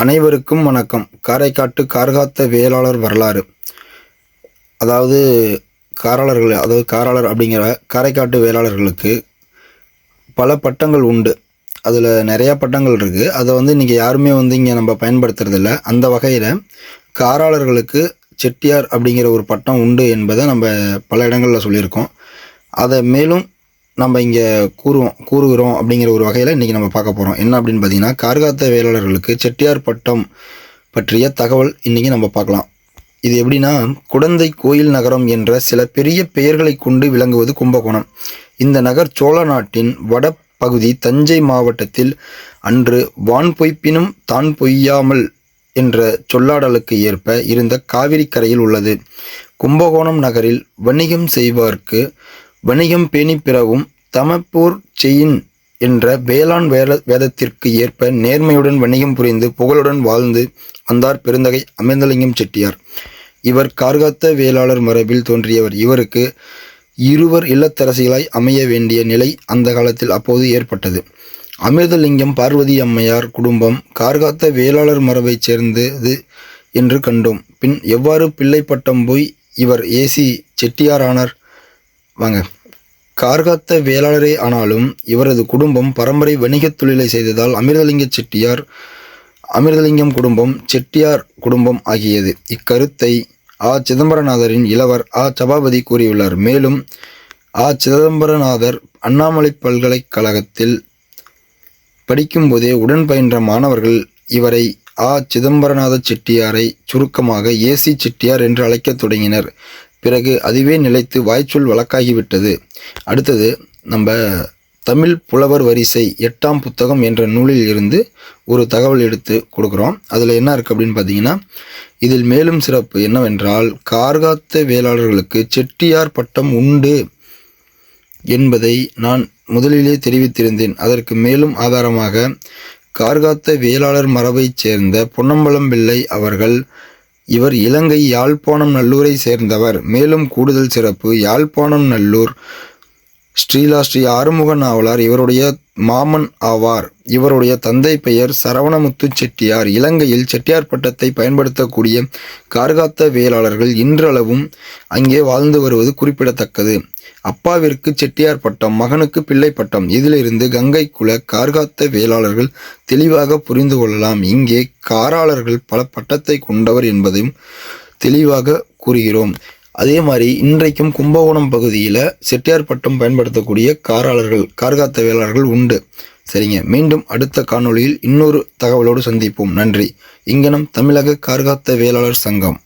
அனைவருக்கும் வணக்கம். காரைக்காட்டு கார்காத்த வேளாளர் வரலாறு. அதாவது காராளர்கள் அதாவது காராளர் அப்படிங்கிற காரைக்காட்டு வேளாளர்களுக்கு பல பட்டங்கள் உண்டு. அதில் நிறையா பட்டங்கள் இருக்குது அதை வந்து இன்றைக்கி யாருமே வந்து இங்கே நம்ம பயன்படுத்துறதில்ல. அந்த வகையில் காராளர்களுக்கு செட்டியார் அப்படிங்கிற ஒரு பட்டம் உண்டு என்பதை நம்ம பல இடங்களில் சொல்லியிருக்கோம். அதை மேலும் நம்ம இங்கே கூறுவோம் கூறுகிறோம் அப்படிங்கிற ஒரு வகையில் இன்றைக்கி நம்ம பார்க்க போகிறோம் என்ன அப்படின்னு பார்த்தீங்கன்னா கார்காத்த வேளாளர்களுக்கு செட்டியார் பட்டம் பற்றிய தகவல் இன்றைக்கி நம்ம பார்க்கலாம். இது எப்படின்னா குடந்தை கோயில் நகரம் என்ற சில பெரிய பெயர்களை கொண்டு விளங்குவது கும்பகோணம். இந்த நகர் சோழ நாட்டின் வட பகுதி தஞ்சை மாவட்டத்தில் அன்று வான் பொய்ப்பினும் தான் பொய்யாமல் என்ற சொல்லாடலுக்கு ஏற்ப இருந்த காவிரி கரையில் உள்ளது. கும்பகோணம் நகரில் வணிகம் செய்வார்க்கு வணிகம் பேணி பிறவும் தமப்போர் செயின் என்ற வேளாண் வேத வேதத்திற்கு ஏற்ப நேர்மையுடன் வணிகம் புரிந்து புகழுடன் வாழ்ந்து வந்தார் பெருந்தகை அமிர்தலிங்கம் செட்டியார். இவர் கார்காத்த வேளாளர் மரபில் தோன்றியவர். இவருக்கு இருவர் இல்லத்தரசிகளாய் அமைய வேண்டிய நிலை அந்த காலத்தில் அப்போது ஏற்பட்டது. அமிர்தலிங்கம் பார்வதி அம்மையார் குடும்பம் கார்காத்த வேளாளர் மரபைச் சேர்ந்தது என்று கண்டோம். பின் எவ்வாறு பிள்ளை பட்டம் போய் இவர் ஏசி செட்டியாரானார்? வாங்க. கார்காத்த வேளாளரே ஆனாலும் இவரது குடும்பம் பரம்பரை வணிகத் தொழிலை செய்ததால் அமிர்தலிங்க செட்டியார் அமிர்தலிங்கம் குடும்பம் செட்டியார் குடும்பம் ஆகியது. இக்கருத்தை ஆ. சிதம்பரநாதரின் இளவர் ஆ. சபாபதி கூறியுள்ளார். மேலும் ஆ. சிதம்பரநாதர் அண்ணாமலை பல்கலைக்கழகத்தில் படிக்கும்போதே உடன் பயின்ற மாணவர்கள் இவரை ஆ. சிதம்பரநாத செட்டியாரை சுருக்கமாக ஏசி செட்டியார் என்று அழைக்கத் தொடங்கினர். பிறகு அதுவே நிலைத்து வாய்ச்சொல் வழக்காகிவிட்டது. அடுத்தது நம்ம தமிழ் புலவர் வரிசை எட்டாம் புத்தகம் என்ற நூலில் இருந்து ஒரு தகவல் எடுத்து கொடுக்குறோம். அதில் என்ன இருக்குது அப்படின்னு பார்த்தீங்கன்னா இதில் மேலும் சிறப்பு என்னவென்றால் கார்காத்த வேளாளர்களுக்கு செட்டியார் பட்டம் உண்டு என்பதை நான் முதலிலே தெரிவித்திருந்தேன். அதற்கு மேலும் ஆதாரமாக கார்காத்த வேளாளர் மரபைச் சேர்ந்த பொன்னம்பலம் பிள்ளை அவர்கள் இவர் இலங்கை யாழ்ப்பாணம் நல்லூரை சேர்ந்தவர். மேலும் கூடுதல் சிறப்பு யாழ்ப்பாணம் நல்லூர் ஸ்ரீலா ஸ்ரீ ஆறுமுக நாவலார் இவருடைய மாமன் ஆவார். இவருடைய தந்தை பெயர் சரவணமுத்து செட்டியார். இலங்கையில் செட்டியார் பட்டத்தை பயன்படுத்தக்கூடிய கார்காத்த வேளாளர்கள் இன்றளவும் அங்கே வாழ்ந்து வருவது குறிப்பிடத்தக்கது. அப்பாவிற்கு செட்டியார் பட்டம் மகனுக்கு பிள்ளை பட்டம். இதிலிருந்து கங்கை குல கார்காத்த வேளாளர்கள் தெளிவாக புரிந்து கொள்ளலாம். இங்கே காராளர்கள் பல பட்டத்தை கொண்டவர் என்பதையும் தெளிவாக கூறுகிறோம். அதே மாதிரி இன்றைக்கும் கும்பகோணம் பகுதியில் செட்டியார் பட்டம் பயன்படுத்தக்கூடிய காராளர்கள் கார்காத்த வேளாளர்கள் உண்டு. சரிங்க. மீண்டும் அடுத்த காணொளியில் இன்னொரு தகவலோடு சந்திப்போம். நன்றி. இங்கனம் தமிழக கார்காத்த வேளாளர் சங்கம்.